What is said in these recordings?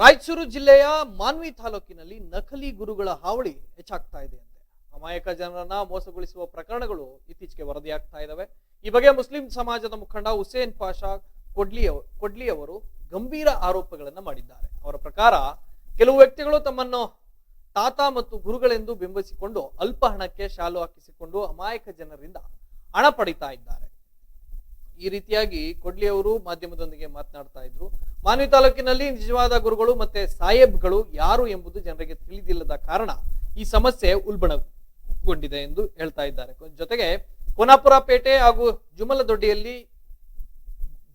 ರಾಯಚೂರು ಜಿಲ್ಲೆಯ ಮಾನ್ವಿ ತಾಲೂಕಿನಲ್ಲಿ ನಕಲಿ ಗುರುಗಳ ಹಾವಳಿ ಹೆಚ್ಚಾಗ್ತಾ ಇದೆ ಅಂತೆ. ಅಮಾಯಕ ಜನರನ್ನ ಮೋಸಗೊಳಿಸುವ ಪ್ರಕರಣಗಳು ಇತ್ತೀಚೆಗೆ ವರದಿಯಾಗ್ತಾ ಇದ್ದಾವೆ ಈ ಬಗ್ಗೆ ಮುಸ್ಲಿಂ ಸಮಾಜದ ಮುಖಂಡ ಹುಸೇನ್ ಪಾಷಾ ಕೊಡ್ಲಿ ಕೊಡ್ಲಿ ಅವರು ಗಂಭೀರ ಆರೋಪಗಳನ್ನ ಮಾಡಿದ್ದಾರೆ. ಅವರ ಪ್ರಕಾರ ಕೆಲವು ವ್ಯಕ್ತಿಗಳು ತಮ್ಮನ್ನು ತಾತ ಮತ್ತು ಗುರುಗಳೆಂದು ಬಿಂಬಿಸಿಕೊಂಡು ಅಲ್ಪ ಹಣಕ್ಕೆ ಶಾಲು ಹಾಕಿಸಿಕೊಂಡು ಅಮಾಯಕ ಜನರಿಂದ ಹಣ ಪಡಿತಾ ಇದ್ದಾರೆ. ಈ ರೀತಿಯಾಗಿ ಕೊಡ್ಲಿ ಅವರು ಮಾಧ್ಯಮದೊಂದಿಗೆ ಮಾತನಾಡ್ತಾ ಇದ್ರು. ಮಾನ್ವಿ ತಾಲೂಕಿನಲ್ಲಿ ನಿಜವಾದ ಗುರುಗಳು ಮತ್ತೆ ಸಾಹೇಬ್ಗಳು ಯಾರು ಎಂಬುದು ಜನರಿಗೆ ತಿಳಿದಿಲ್ಲದ ಕಾರಣ ಈ ಸಮಸ್ಯೆ ಉಲ್ಬಣಗೊಂಡಿದೆ ಎಂದು ಹೇಳ್ತಾ ಇದ್ದಾರೆ. ಜೊತೆಗೆ ಕೋನಾಪುರ ಪೇಟೆ ಹಾಗೂ ಜುಮಲದೊಡ್ಡಿಯಲ್ಲಿ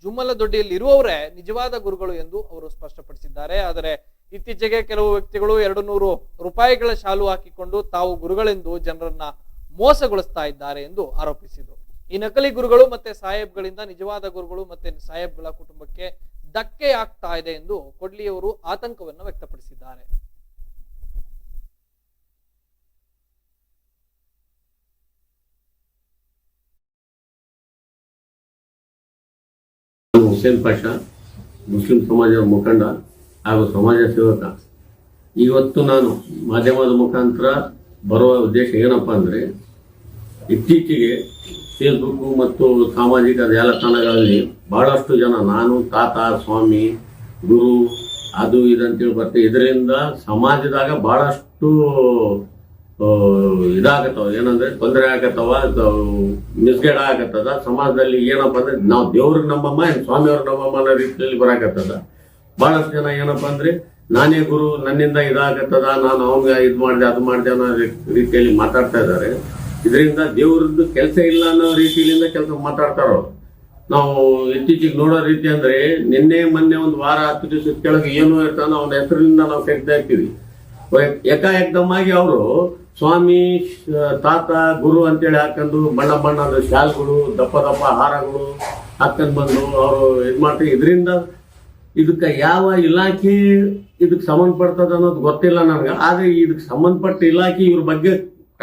ಜುಮ್ಮಲದೊಡ್ಡಿಯಲ್ಲಿ ಇರುವವರೇ ನಿಜವಾದ ಗುರುಗಳು ಎಂದು ಅವರು ಸ್ಪಷ್ಟಪಡಿಸಿದ್ದಾರೆ. ಆದರೆ ಇತ್ತೀಚೆಗೆ ಕೆಲವು ವ್ಯಕ್ತಿಗಳು ಎರಡು ನೂರು ರೂಪಾಯಿಗಳ ಶಾಲು ಹಾಕಿಕೊಂಡು ತಾವು ಗುರುಗಳೆಂದು ಜನರನ್ನ ಮೋಸಗೊಳಿಸ್ತಾ ಇದ್ದಾರೆ ಎಂದು ಆರೋಪಿಸಿದರು. ಈ ನಕಲಿ ಗುರುಗಳು ಮತ್ತೆ ಸಾಹೇಬ್ಗಳಿಂದ ನಿಜವಾದ ಗುರುಗಳು ಮತ್ತೆ ಸಾಹೇಬ್ಗಳ ಕುಟುಂಬಕ್ಕೆ ಧಕ್ಕೆ ಆಗ್ತಾ ಇದೆ ಎಂದು ಕೊಡ್ಲಿಯವರು ಆತಂಕವನ್ನು ವ್ಯಕ್ತಪಡಿಸಿದ್ದಾರೆ. ಹುಸೇನ್ ಪಾಷಾ, ಮುಸ್ಲಿಂ ಸಮಾಜದ ಮುಖಂಡ ಹಾಗೂ ಸಮಾಜ ಸೇವಕ. ಇವತ್ತು ನಾನು ಮಾಧ್ಯಮದ ಮುಖಾಂತರ ಬರುವ ಉದ್ದೇಶ ಏನಪ್ಪ ಅಂದರೆ, ಇತ್ತೀಚೆಗೆ ಫೇಸ್ಬುಕ್ ಮತ್ತು ಸಾಮಾಜಿಕ ಜಾಲತಾಣಗಳಲ್ಲಿ ಬಹಳಷ್ಟು ಜನ ನಾನು, ತಾತ, ಸ್ವಾಮಿ, ಗುರು, ಅದು ಇದಂತೇಳಿ ಬರ್ತೇವೆ ಇದರಿಂದ ಸಮಾಜದಾಗ ಬಹಳಷ್ಟು ಇದಾಗತ್ತವ. ಏನಂದ್ರೆ ತೊಂದರೆ ಆಗತ್ತವ ಮಿಸ್ಗೈಡ್ ಆಗತ್ತದ. ಸಮಾಜದಲ್ಲಿ ಏನಪ್ಪ ಅಂದ್ರೆ ನಾವು ದೇವ್ರಿಗೆ ಏನ್ ಸ್ವಾಮಿಯವ್ರ ನಮ್ಮಮ್ಮ ಅನ್ನೋ ರೀತಿಯಲ್ಲಿ ಬರಾಕತ್ತದ. ಬಹಳಷ್ಟು ಜನ ಏನಪ್ಪ ಅಂದ್ರೆ ನಾನೇ ಗುರು, ನನ್ನಿಂದ ಇದಾಗತ್ತದ, ನಾನು ಅವಂಗ ಇದ್ ಮಾಡಿದೆ, ಅದು ಮಾಡಿದೆ ಅನ್ನೋ ರೀತಿಯಲ್ಲಿ ಮಾತಾಡ್ತಾ ಇದ್ದಾರೆ. ಇದರಿಂದ ದೇವರದ್ದು ಕೆಲಸ ಇಲ್ಲ ಅನ್ನೋ ರೀತಿಯಿಂದ ಕೆಲಸ ಮಾತಾಡ್ತಾರೋ? ನಾವು ಇತ್ತೀಚೆಗೆ ನೋಡೋ ರೀತಿ ಅಂದ್ರೆ ನಿನ್ನೆ, ಮೊನ್ನೆ ಒಂದು ವಾರ, ಹತ್ತು ದಿವಸದ ಕೆಳಗೆ ಏನು ಇರ್ತಾನೋ, ಅವನ ಹೆಸರಿನಿಂದ ನಾವು ತೆಗ್ತಾ ಇರ್ತೀವಿ ಏಕಾಏಕದಮ್ಮಾಗಿ ಅವರು ಸ್ವಾಮಿ ತಾತ, ಗುರು ಅಂತೇಳಿ ಹಾಕೊಂಡು ಬಣ್ಣ ಬಣ್ಣದ ಶಾಲ್ಗಳು, ದಪ್ಪ ದಪ್ಪ ಹಾರಗಳು ಹಾಕೊಂಡು ಬಂದು ಅವರು ಇದು ಮಾಡ್ತಾರೆ ಇದರಿಂದ ಇದಕ್ಕೆ ಯಾವ ಇಲಾಖೆ ಇದಕ್ಕೆ ಸಂಬಂಧಪಡ್ತದ ಅನ್ನೋದು ಗೊತ್ತಿಲ್ಲ ನನಗೆ. ಆದ್ರೆ ಇದಕ್ಕೆ ಸಂಬಂಧಪಟ್ಟ ಇಲಾಖೆ ಇವ್ರ ಬಗ್ಗೆ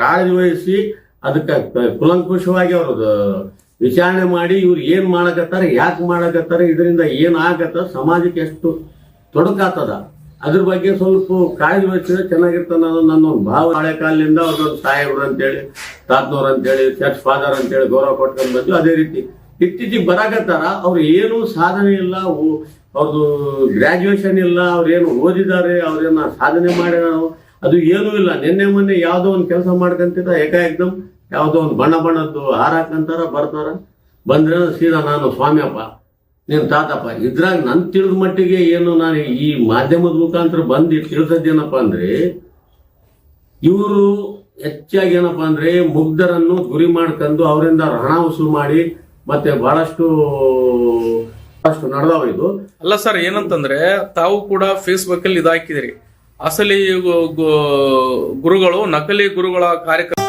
ಕಾಳಜಿ ವಹಿಸಿ ಅದಕ್ಕೆ ಕುಲಂಕುಷವಾಗಿ ಅವರು ವಿಚಾರಣೆ ಮಾಡಿ ಇವ್ರು ಏನ್ ಮಾಡಕತ್ತಾರ, ಯಾಕೆ ಮಾಡಕತ್ತಾರ, ಇದರಿಂದ ಏನ್ ಆಗತ್ತ, ಸಮಾಜಕ್ಕೆ ಎಷ್ಟು ತೊಡಕಾತದ, ಅದ್ರ ಬಗ್ಗೆ ಸ್ವಲ್ಪ ಕಾಯ್ದು ವಹಿಸಿದ್ರೆ ಚೆನ್ನಾಗಿರ್ತದೆ ಅನ್ನೋದು ನನ್ನ ಒಂದು ಭಾವ ಹಳೆ ಕಾಲದಿಂದ ಅವ್ರೊಂದು ಸಾಹೇಬ್ರು ಅಂತೇಳಿ, ತಾತ್ನವ್ರು ಅಂತೇಳಿ ಚರ್ಚ್ ಫಾದರ್ ಅಂತೇಳಿ ಗೌರವ ಕೊಟ್ಕೊಂಡು ಬಂದು ಅದೇ ರೀತಿ ಇತ್ತೀಚಿಗೆ ಬರಾಕತ್ತಾರ, ಅವ್ರು ಏನು ಸಾಧನೆ ಇಲ್ಲ ಅವ್ರದ್ದು ಗ್ರ್ಯಾಜುಯೇಷನ್ ಇಲ್ಲ ಅವ್ರೇನು ಓದಿದ್ದಾರೆ ಅವ್ರೇನ ಸಾಧನೆ ಮಾಡ್ಯಾರ ಅದು ಏನೂ ಇಲ್ಲ. ನಿನ್ನೆ ಮೊನ್ನೆ ಯಾವುದೋ ಒಂದು ಕೆಲಸ ಮಾಡ್ಕಂತಿದ್ದ ಏಕಾಏಕದಮ್ ಯಾವುದೋ ಒಂದು ಬಣ್ಣ ಬಣ್ಣದ್ದು ಹಾರಾಕಂತಾರ ಬರ್ತಾರ. ಬಂದ್ರೆ ಸೀದಾ ನಾನು ಸ್ವಾಮಿಯಪ್ಪ, ನೀನು ತಾತಪ್ಪ, ಇದ್ರಾಗ ನನ್ ತಿಳಿದ ಮಟ್ಟಿಗೆ ಏನು ನಾನು ಈ ಮಾಧ್ಯಮದ ಮುಖಾಂತರ ಬಂದು ತಿಳಿದದ್ದೇನಪ್ಪ ಅಂದ್ರೆ, ಇವರು ಹೆಚ್ಚಾಗಿ ಏನಪ್ಪಾ ಅಂದ್ರೆ ಮುಗ್ಧರನ್ನು ಗುರಿ ಮಾಡ್ಕೊಂಡು ಅವರಿಂದ ಹಣ ವಸೂಲು ಮಾಡಿ, ಮತ್ತೆ ಬಹಳಷ್ಟು ಬಹಳಷ್ಟು ನಡೆದವ ಇದು. ಅಲ್ಲ ಸರ್, ಏನಂತಂದ್ರೆ ತಾವು ಕೂಡ ಫೇಸ್ಬುಕ್ ಅಲ್ಲಿ ಇದಾಕಿದಿರಿ. ಅಸಲಿ ಗುರುಗಳು ನಕಲಿ ಗುರುಗಳ ಕಾರ್ಯಕ್ರಮ